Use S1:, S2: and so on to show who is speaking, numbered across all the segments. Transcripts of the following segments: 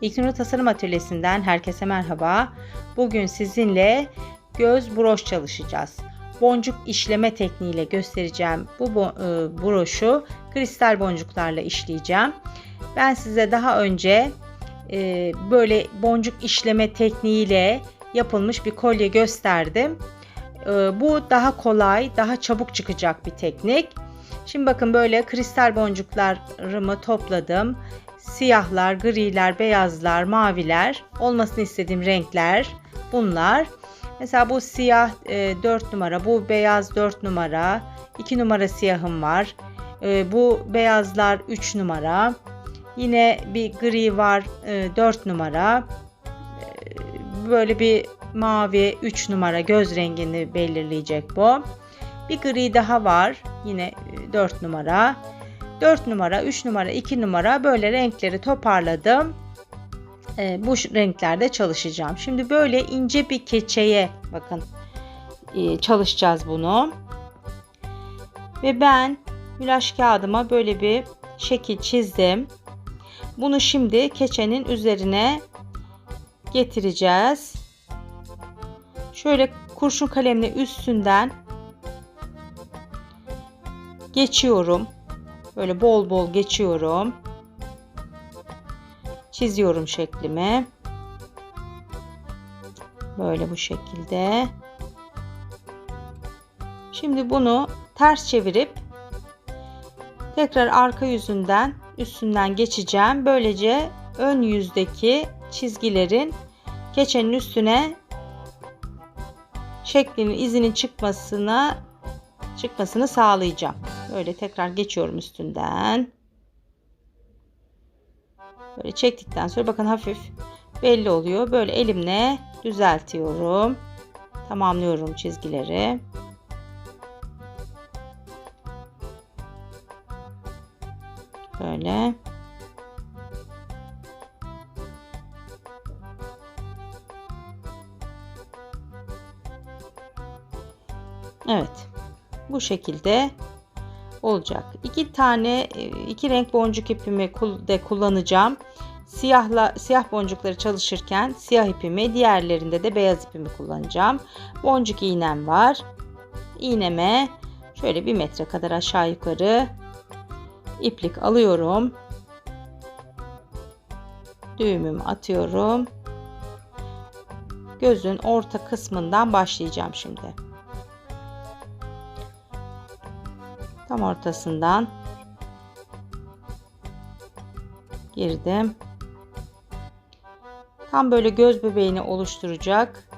S1: İlknur Tasarım Atölyesi'nden herkese merhaba. Bugün sizinle göz broş çalışacağız. Boncuk işleme tekniğiyle göstereceğim bu e, broşu kristal boncuklarla işleyeceğim. Ben size daha önce e, böyle boncuk işleme tekniğiyle yapılmış bir kolye gösterdim. E, bu daha kolay, daha çabuk çıkacak bir teknik. Şimdi bakın böyle kristal boncuklarımı topladım. Siyahlar, griler, beyazlar, maviler olmasını istediğim renkler bunlar. Mesela bu siyah e, 4 numara, bu beyaz 4 numara, 2 numara siyahım var. E, bu beyazlar 3 numara. Yine bir gri var e, 4 numara. E, böyle bir mavi 3 numara göz rengini belirleyecek bu. Bir gri daha var. Yine 4 numara. 4 numara, 3 numara, 2 numara böyle renkleri toparladım. E, bu renklerde çalışacağım. Şimdi böyle ince bir keçeye bakın e, çalışacağız bunu. Ve ben mülaş kağıdıma böyle bir şekil çizdim. Bunu şimdi keçenin üzerine getireceğiz. Şöyle kurşun kalemle üstünden geçiyorum. Böyle bol bol geçiyorum. Çiziyorum şeklimi. Böyle bu şekilde. Şimdi bunu ters çevirip tekrar arka yüzünden üstünden geçeceğim. Böylece ön yüzdeki çizgilerin keçenin üstüne şeklinin izinin çıkmasına çıkmasını sağlayacağım. Böyle tekrar geçiyorum üstünden. Böyle çektikten sonra bakın hafif belli oluyor. Böyle elimle düzeltiyorum. Tamamlıyorum çizgileri. Böyle. Evet. Bu şekilde olacak. İki tane iki renk boncuk ipimi de kullanacağım. Siyahla siyah boncukları çalışırken siyah ipimi, diğerlerinde de beyaz ipimi kullanacağım. Boncuk iğnem var. İğneme şöyle bir metre kadar aşağı yukarı iplik alıyorum. Düğümümü atıyorum. Gözün orta kısmından başlayacağım şimdi. Tam ortasından girdim. Tam böyle göz bebeğini oluşturacak.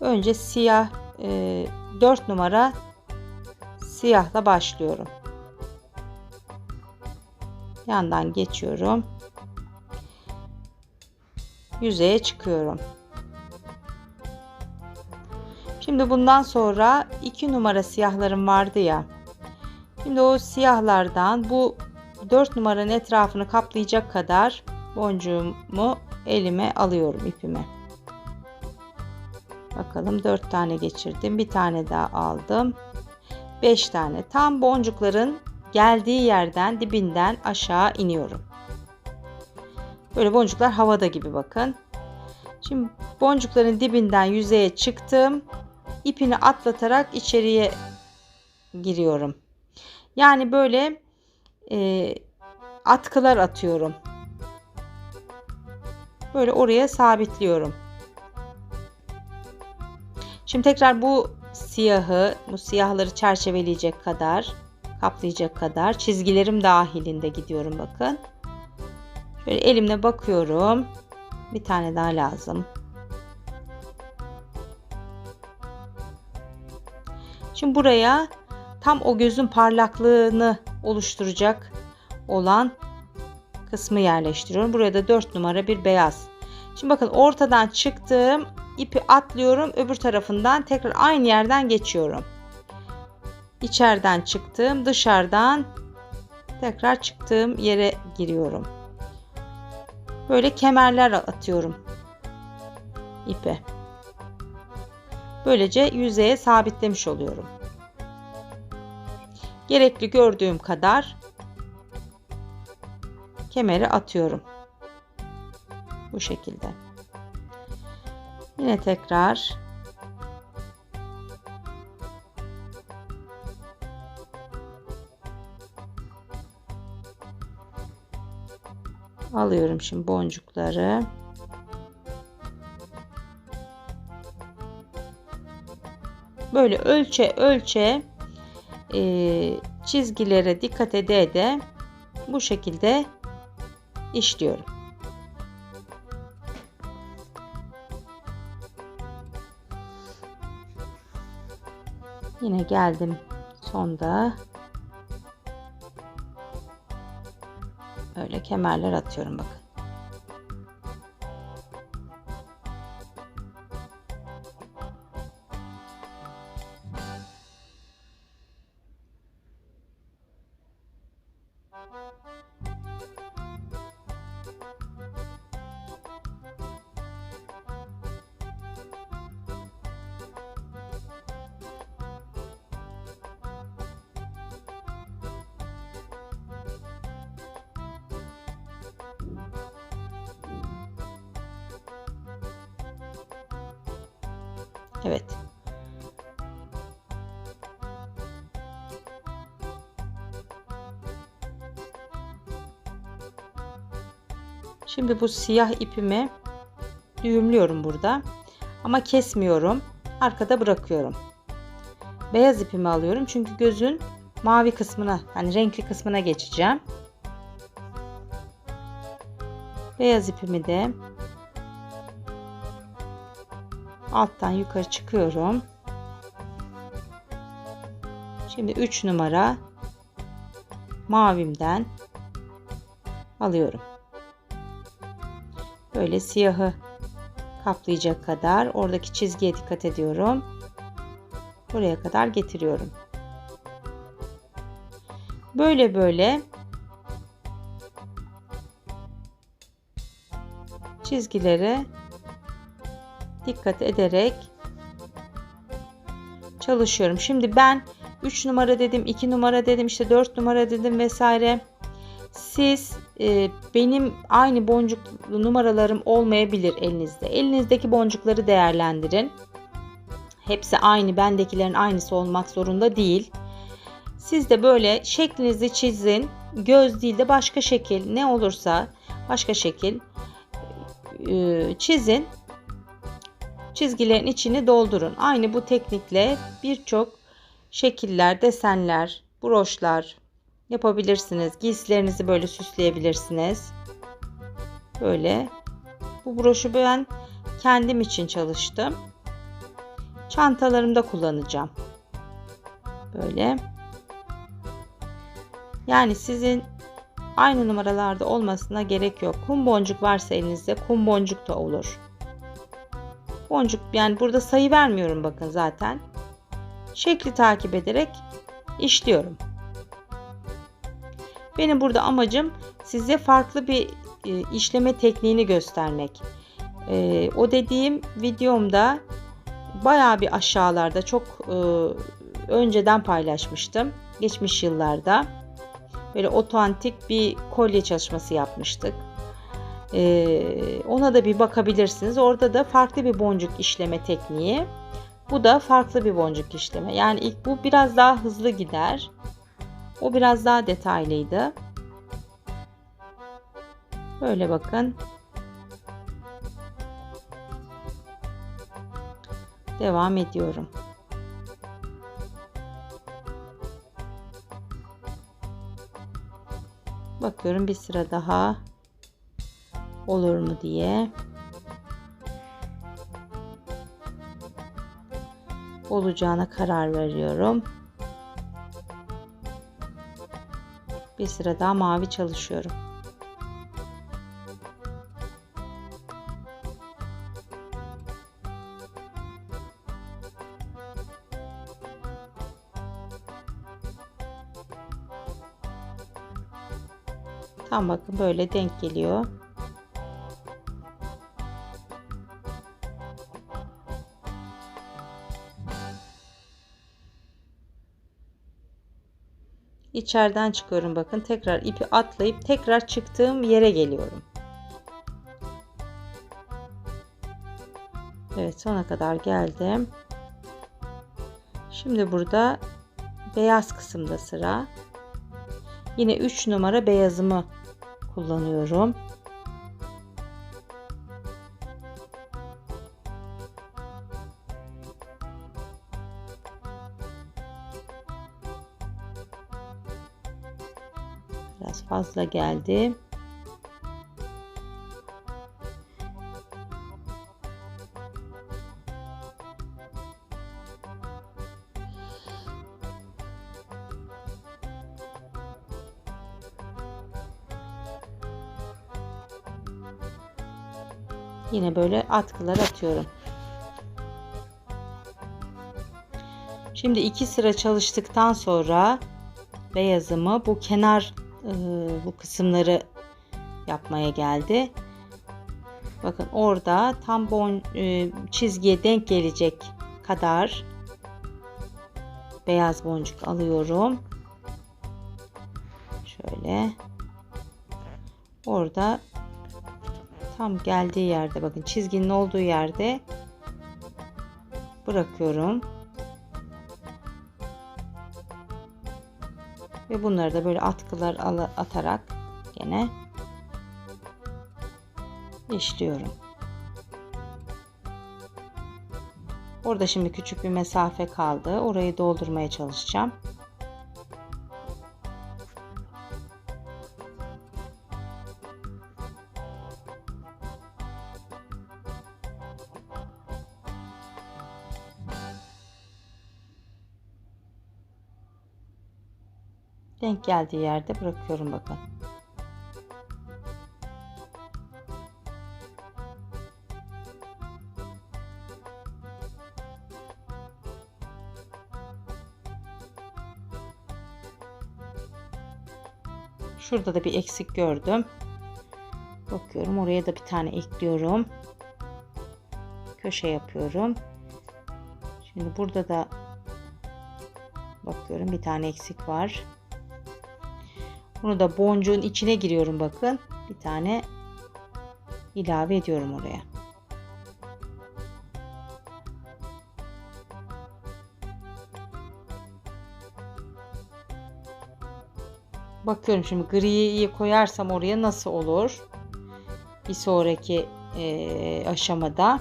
S1: Önce siyah e, 4 numara siyahla başlıyorum. Yandan geçiyorum. Yüzeye çıkıyorum. Şimdi bundan sonra 2 numara siyahlarım vardı ya. Şimdi o siyahlardan bu 4 numaranın etrafını kaplayacak kadar boncuğumu elime alıyorum ipime. Bakalım 4 tane geçirdim. Bir tane daha aldım. 5 tane. Tam boncukların geldiği yerden dibinden aşağı iniyorum. Böyle boncuklar havada gibi bakın. Şimdi boncukların dibinden yüzeye çıktım ipini atlatarak içeriye giriyorum. Yani böyle e, atkılar atıyorum. Böyle oraya sabitliyorum. Şimdi tekrar bu siyahı, bu siyahları çerçeveleyecek kadar, kaplayacak kadar çizgilerim dahilinde gidiyorum bakın. Şöyle elimle bakıyorum. Bir tane daha lazım. Şimdi buraya tam o gözün parlaklığını oluşturacak olan kısmı yerleştiriyorum. Buraya da 4 numara bir beyaz. Şimdi bakın ortadan çıktım. ipi atlıyorum. Öbür tarafından tekrar aynı yerden geçiyorum. İçeriden çıktım. Dışarıdan tekrar çıktığım yere giriyorum. Böyle kemerler atıyorum ipe. Böylece yüzeye sabitlemiş oluyorum. Gerekli gördüğüm kadar kemeri atıyorum. Bu şekilde. Yine tekrar alıyorum şimdi boncukları. Böyle ölçe ölçe e, çizgilere dikkat ede ede bu şekilde işliyorum. Yine geldim sonda. Öyle kemerler atıyorum bakın. Evet. Şimdi bu siyah ipimi düğümlüyorum burada. Ama kesmiyorum. Arkada bırakıyorum. Beyaz ipimi alıyorum. Çünkü gözün mavi kısmına, hani renkli kısmına geçeceğim. Beyaz ipimi de alttan yukarı çıkıyorum. Şimdi 3 numara mavimden alıyorum. Böyle siyahı kaplayacak kadar oradaki çizgiye dikkat ediyorum. Buraya kadar getiriyorum. Böyle böyle çizgileri dikkat ederek çalışıyorum. Şimdi ben 3 numara dedim, 2 numara dedim, işte 4 numara dedim vesaire. Siz e, benim aynı boncuklu numaralarım olmayabilir elinizde. Elinizdeki boncukları değerlendirin. Hepsi aynı, bendekilerin aynısı olmak zorunda değil. Siz de böyle şeklinizi çizin. Göz değil de başka şekil ne olursa başka şekil e, çizin çizgilerin içini doldurun. Aynı bu teknikle birçok şekiller, desenler, broşlar yapabilirsiniz. Giysilerinizi böyle süsleyebilirsiniz. Böyle. Bu broşu ben kendim için çalıştım. Çantalarımda kullanacağım. Böyle. Yani sizin aynı numaralarda olmasına gerek yok. Kum boncuk varsa elinizde kum boncuk da olur. Boncuk yani burada sayı vermiyorum bakın zaten. Şekli takip ederek işliyorum. Benim burada amacım size farklı bir e, işleme tekniğini göstermek. E, o dediğim videomda baya bir aşağılarda çok e, önceden paylaşmıştım. Geçmiş yıllarda. Böyle otantik bir kolye çalışması yapmıştık. Ee, ona da bir bakabilirsiniz. Orada da farklı bir boncuk işleme tekniği. Bu da farklı bir boncuk işleme. Yani ilk bu biraz daha hızlı gider. O biraz daha detaylıydı. Böyle bakın. Devam ediyorum. Bakıyorum bir sıra daha olur mu diye. Olacağına karar veriyorum. Bir sıra daha mavi çalışıyorum. Tam bakın böyle denk geliyor. içeriden çıkıyorum bakın. Tekrar ipi atlayıp tekrar çıktığım yere geliyorum. Evet sona kadar geldim. Şimdi burada beyaz kısımda sıra. Yine 3 numara beyazımı kullanıyorum. Fazla geldi. Yine böyle atkılar atıyorum. Şimdi iki sıra çalıştıktan sonra beyazımı bu kenar bu kısımları yapmaya geldi. Bakın orada tam bon e, çizgiye denk gelecek kadar beyaz boncuk alıyorum. Şöyle. Orada tam geldiği yerde bakın çizginin olduğu yerde bırakıyorum. Ve bunları da böyle atkılar atarak gene işliyorum. Orada şimdi küçük bir mesafe kaldı. Orayı doldurmaya çalışacağım. Denk geldiği yerde bırakıyorum bakın. Şurada da bir eksik gördüm. Bakıyorum oraya da bir tane ekliyorum. Köşe yapıyorum. Şimdi burada da bakıyorum bir tane eksik var. Bunu da boncuğun içine giriyorum bakın. Bir tane ilave ediyorum oraya. Bakıyorum şimdi griyi koyarsam oraya nasıl olur? Bir sonraki e, aşamada.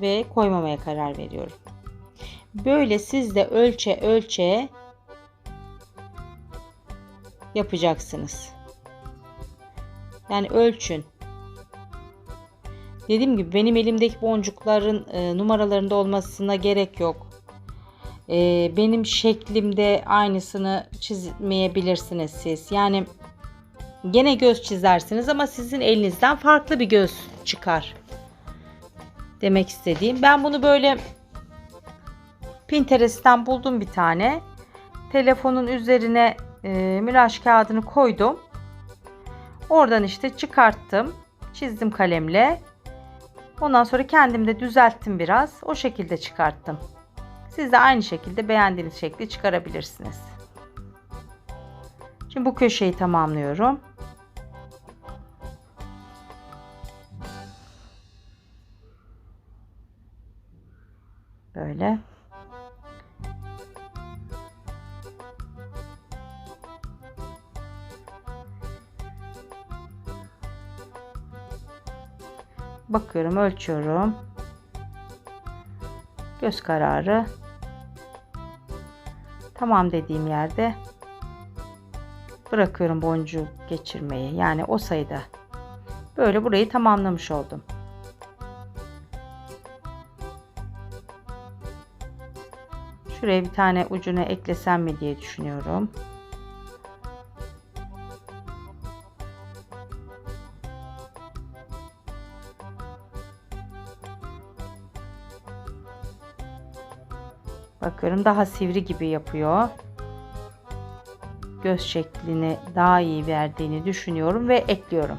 S1: Ve koymamaya karar veriyorum. Böyle siz de ölçe ölçe yapacaksınız. Yani ölçün. Dediğim gibi benim elimdeki boncukların e, numaralarında olmasına gerek yok. E, benim şeklimde aynısını çizmeyebilirsiniz siz. Yani gene göz çizersiniz ama sizin elinizden farklı bir göz çıkar. Demek istediğim. Ben bunu böyle Pinterest'ten buldum bir tane. Telefonun üzerine e, mülaj kağıdını koydum. Oradan işte çıkarttım. Çizdim kalemle. Ondan sonra kendim de düzelttim biraz. O şekilde çıkarttım. Siz de aynı şekilde beğendiğiniz şekli çıkarabilirsiniz. Şimdi bu köşeyi tamamlıyorum. Böyle. Bakıyorum ölçüyorum. Göz kararı. Tamam dediğim yerde bırakıyorum boncuğu geçirmeyi. Yani o sayıda. Böyle burayı tamamlamış oldum. Şuraya bir tane ucuna eklesem mi diye düşünüyorum Bakıyorum daha sivri gibi yapıyor. Göz şeklini daha iyi verdiğini düşünüyorum ve ekliyorum.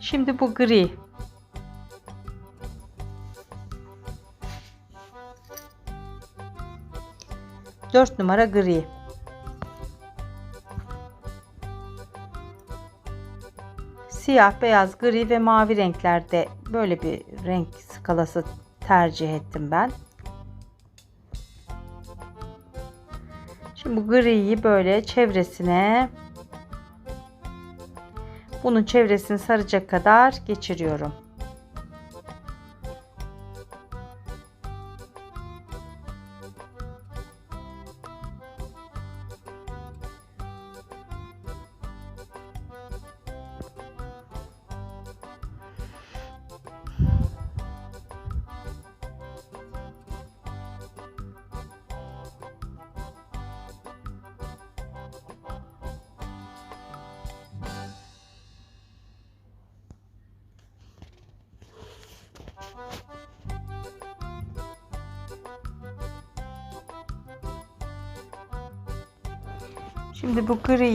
S1: Şimdi bu gri. Dört numara gri. Siyah, beyaz, gri ve mavi renklerde böyle bir renk skalası tercih ettim ben. Şimdi bu griyi böyle çevresine bunun çevresini saracak kadar geçiriyorum.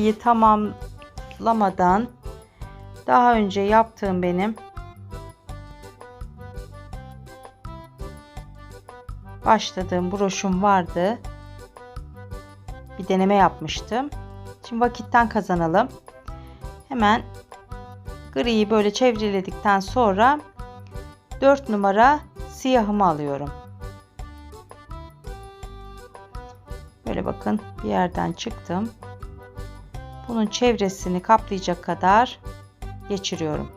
S1: Griyi tamamlamadan daha önce yaptığım benim başladığım broşum vardı. Bir deneme yapmıştım. Şimdi vakitten kazanalım. Hemen griyi böyle çevreledikten sonra 4 numara siyahımı alıyorum. Böyle bakın bir yerden çıktım. Bunun çevresini kaplayacak kadar geçiriyorum.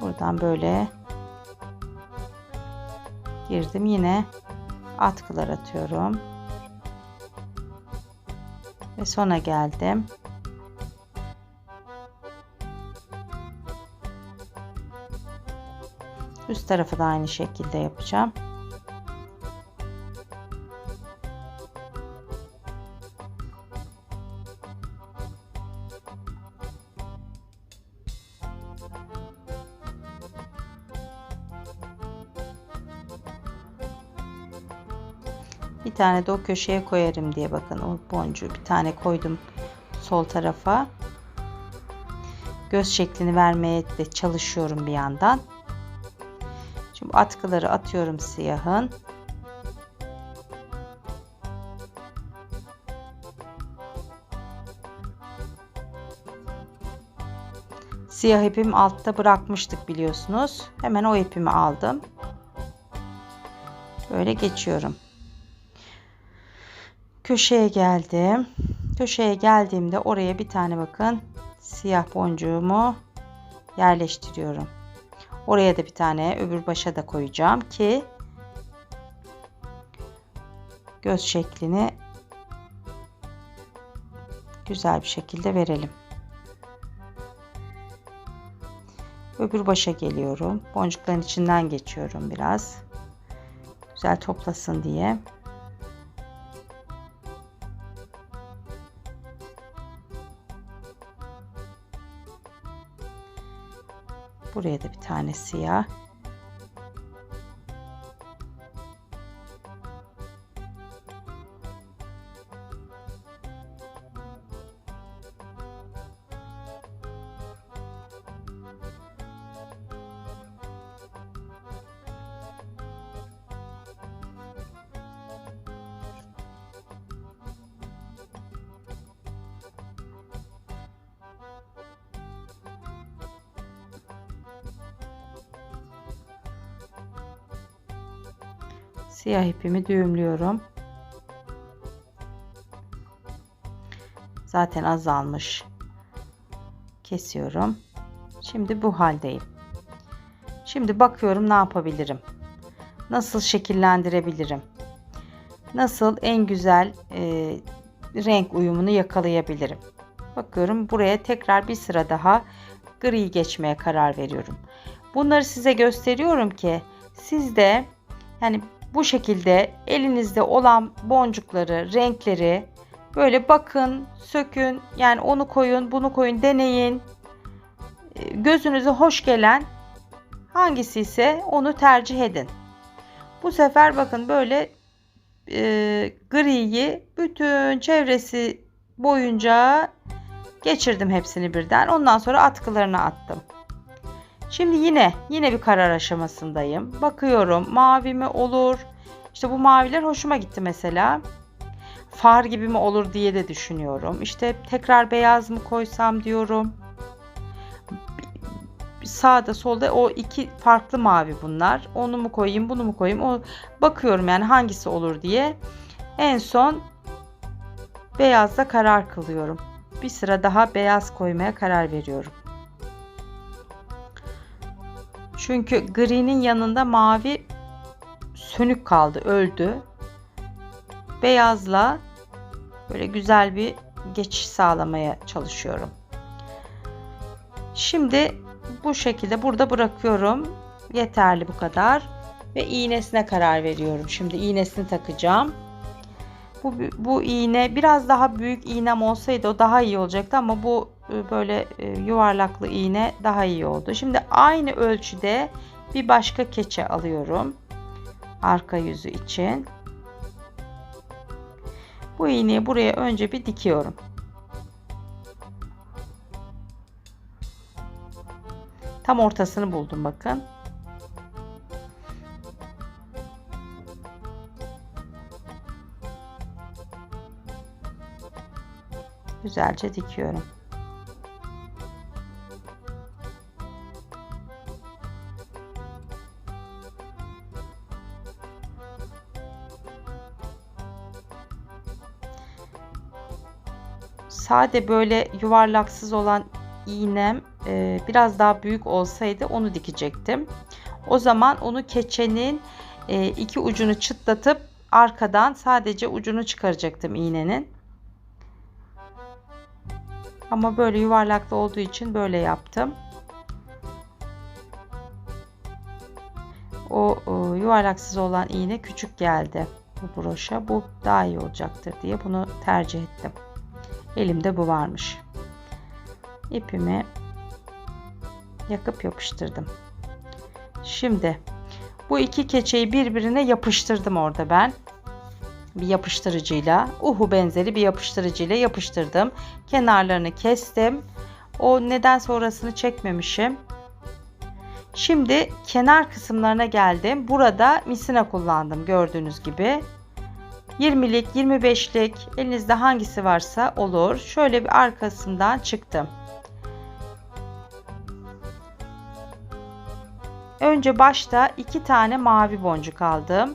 S1: Buradan böyle girdim. Yine atkılar atıyorum. Ve sona geldim. Üst tarafı da aynı şekilde yapacağım. Bir tane de o köşeye koyarım diye bakın o boncuğu bir tane koydum sol tarafa. Göz şeklini vermeye de çalışıyorum bir yandan. Atkıları atıyorum siyahın. Siyah ipimi altta bırakmıştık biliyorsunuz. Hemen o ipimi aldım. Böyle geçiyorum. Köşeye geldim. Köşeye geldiğimde oraya bir tane bakın siyah boncuğumu yerleştiriyorum. Oraya da bir tane öbür başa da koyacağım ki göz şeklini güzel bir şekilde verelim. Öbür başa geliyorum. Boncukların içinden geçiyorum biraz. Güzel toplasın diye. Buraya da bir tane siyah. Siyah ipimi düğümlüyorum. Zaten azalmış. Kesiyorum. Şimdi bu haldeyim. Şimdi bakıyorum ne yapabilirim. Nasıl şekillendirebilirim. Nasıl en güzel e, renk uyumunu yakalayabilirim. Bakıyorum buraya tekrar bir sıra daha gri geçmeye karar veriyorum. Bunları size gösteriyorum ki siz de yani bu şekilde elinizde olan boncukları, renkleri böyle bakın, sökün. Yani onu koyun, bunu koyun, deneyin. Ee, gözünüze hoş gelen hangisi ise onu tercih edin. Bu sefer bakın böyle e, griyi bütün çevresi boyunca geçirdim hepsini birden. Ondan sonra atkılarını attım. Şimdi yine yine bir karar aşamasındayım. Bakıyorum mavi mi olur? İşte bu maviler hoşuma gitti mesela. far gibi mi olur diye de düşünüyorum. İşte tekrar beyaz mı koysam diyorum. Sağda solda o iki farklı mavi bunlar. Onu mu koyayım, bunu mu koyayım? O bakıyorum yani hangisi olur diye. En son beyazda karar kılıyorum. Bir sıra daha beyaz koymaya karar veriyorum. Çünkü gri'nin yanında mavi sönük kaldı, öldü. Beyazla böyle güzel bir geçiş sağlamaya çalışıyorum. Şimdi bu şekilde burada bırakıyorum. Yeterli bu kadar. Ve iğnesine karar veriyorum. Şimdi iğnesini takacağım. Bu, bu iğne biraz daha büyük iğnem olsaydı o daha iyi olacaktı ama bu böyle e, yuvarlaklı iğne daha iyi oldu. Şimdi aynı ölçüde bir başka keçe alıyorum. Arka yüzü için. Bu iğneyi buraya önce bir dikiyorum. Tam ortasını buldum bakın. Güzelce dikiyorum. Sade böyle yuvarlaksız olan iğnem e, biraz daha büyük olsaydı onu dikecektim. O zaman onu keçenin e, iki ucunu çıtlatıp arkadan sadece ucunu çıkaracaktım iğnenin. Ama böyle yuvarlaklı olduğu için böyle yaptım. O, o yuvarlaksız olan iğne küçük geldi bu broşa. Bu daha iyi olacaktır diye bunu tercih ettim. Elimde bu varmış. İpimi yakıp yapıştırdım. Şimdi bu iki keçeyi birbirine yapıştırdım orada ben. Bir yapıştırıcıyla, uhu benzeri bir yapıştırıcıyla yapıştırdım. Kenarlarını kestim. O neden sonrasını çekmemişim. Şimdi kenar kısımlarına geldim. Burada misina kullandım gördüğünüz gibi. 20'lik, 25'lik elinizde hangisi varsa olur. Şöyle bir arkasından çıktım. Önce başta iki tane mavi boncuk aldım.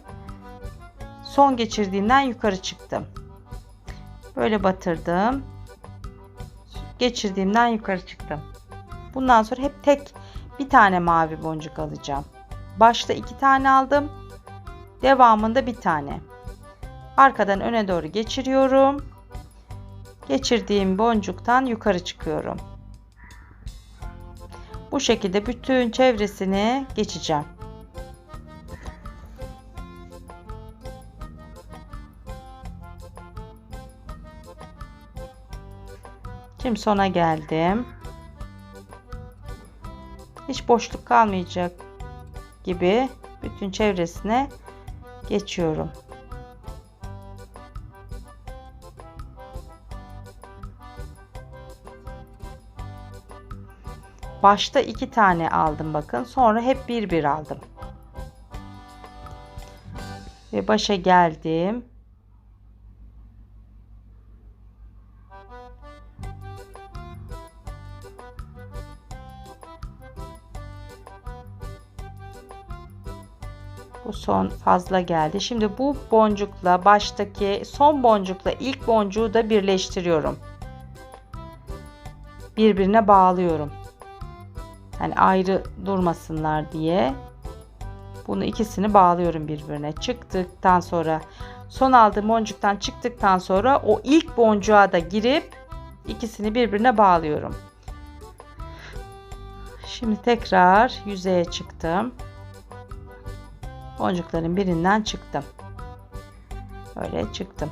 S1: Son geçirdiğimden yukarı çıktım. Böyle batırdım. Geçirdiğimden yukarı çıktım. Bundan sonra hep tek bir tane mavi boncuk alacağım. Başta iki tane aldım. Devamında bir tane. Arkadan öne doğru geçiriyorum. Geçirdiğim boncuktan yukarı çıkıyorum. Bu şekilde bütün çevresini geçeceğim. Şimdi sona geldim. Hiç boşluk kalmayacak gibi bütün çevresine geçiyorum. Başta iki tane aldım bakın. Sonra hep bir bir aldım. Ve başa geldim. Bu son fazla geldi. Şimdi bu boncukla baştaki son boncukla ilk boncuğu da birleştiriyorum. Birbirine bağlıyorum. Yani ayrı durmasınlar diye. Bunu ikisini bağlıyorum birbirine. Çıktıktan sonra son aldığım boncuktan çıktıktan sonra o ilk boncuğa da girip ikisini birbirine bağlıyorum. Şimdi tekrar yüzeye çıktım. Boncukların birinden çıktım. Böyle çıktım.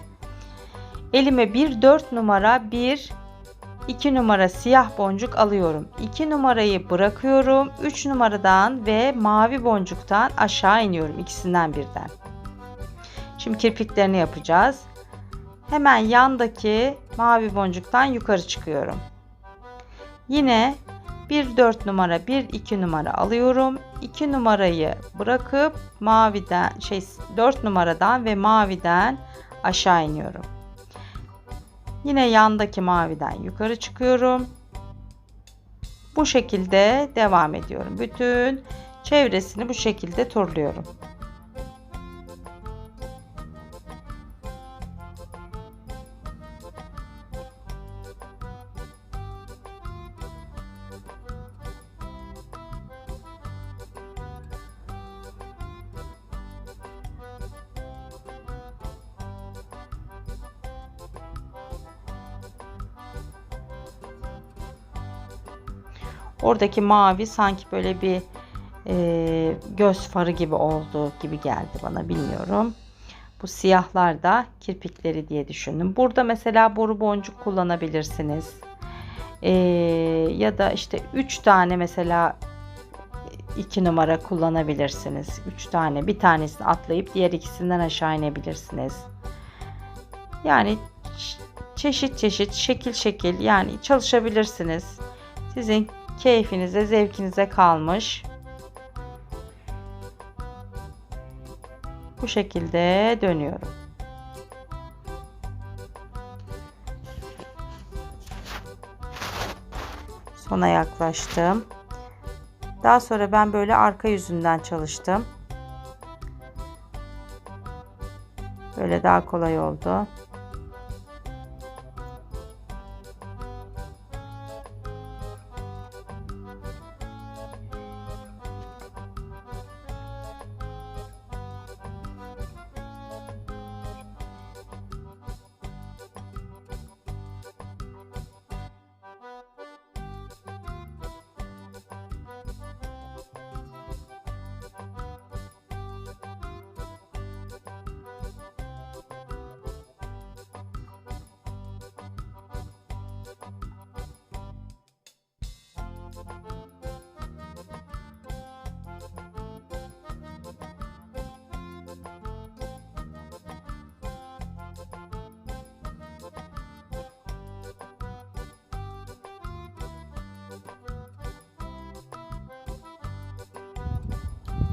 S1: Elime bir 4 numara bir 2 numara siyah boncuk alıyorum. 2 numarayı bırakıyorum. 3 numaradan ve mavi boncuktan aşağı iniyorum. ikisinden birden. Şimdi kirpiklerini yapacağız. Hemen yandaki mavi boncuktan yukarı çıkıyorum. Yine bir 4 numara, bir 2 numara alıyorum. 2 numarayı bırakıp maviden şey 4 numaradan ve maviden aşağı iniyorum. Yine yandaki maviden yukarı çıkıyorum. Bu şekilde devam ediyorum. Bütün çevresini bu şekilde turluyorum. Oradaki mavi sanki böyle bir e, göz farı gibi oldu gibi geldi bana bilmiyorum. Bu siyahlar da kirpikleri diye düşündüm. Burada mesela boru boncuk kullanabilirsiniz. E, ya da işte 3 tane mesela 2 numara kullanabilirsiniz. 3 tane bir tanesini atlayıp diğer ikisinden aşağı inebilirsiniz. Yani çeşit çeşit şekil şekil yani çalışabilirsiniz. Sizin keyfinize, zevkinize kalmış. Bu şekilde dönüyorum. Sona yaklaştım. Daha sonra ben böyle arka yüzünden çalıştım. Böyle daha kolay oldu.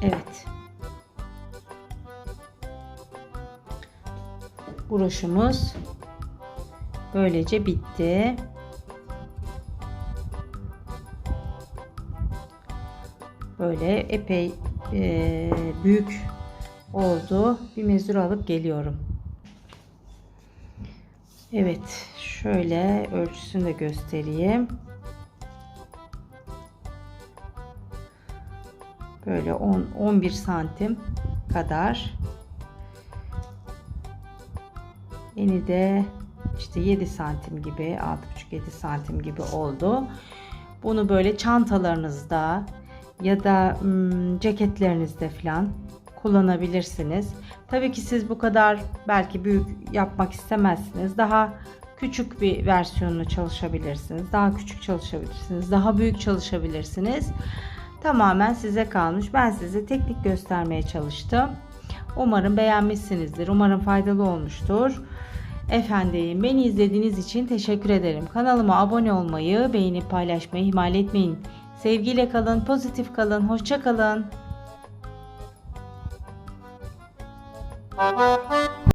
S1: Evet. Broşumuz böylece bitti. Böyle epey e, büyük oldu. Bir mezur alıp geliyorum. Evet, şöyle ölçüsünü de göstereyim. Böyle 10 11 santim kadar. Eni de işte 7 santim gibi 6,5-7 santim gibi oldu. Bunu böyle çantalarınızda ya da hmm, ceketlerinizde falan kullanabilirsiniz. Tabii ki siz bu kadar belki büyük yapmak istemezsiniz. Daha küçük bir versiyonunu çalışabilirsiniz. Daha küçük çalışabilirsiniz. Daha büyük çalışabilirsiniz. Tamamen size kalmış. Ben size teknik göstermeye çalıştım. Umarım beğenmişsinizdir. Umarım faydalı olmuştur. Efendim beni izlediğiniz için teşekkür ederim. Kanalıma abone olmayı, beğenip paylaşmayı ihmal etmeyin. Sevgiyle kalın, pozitif kalın, hoşça kalın.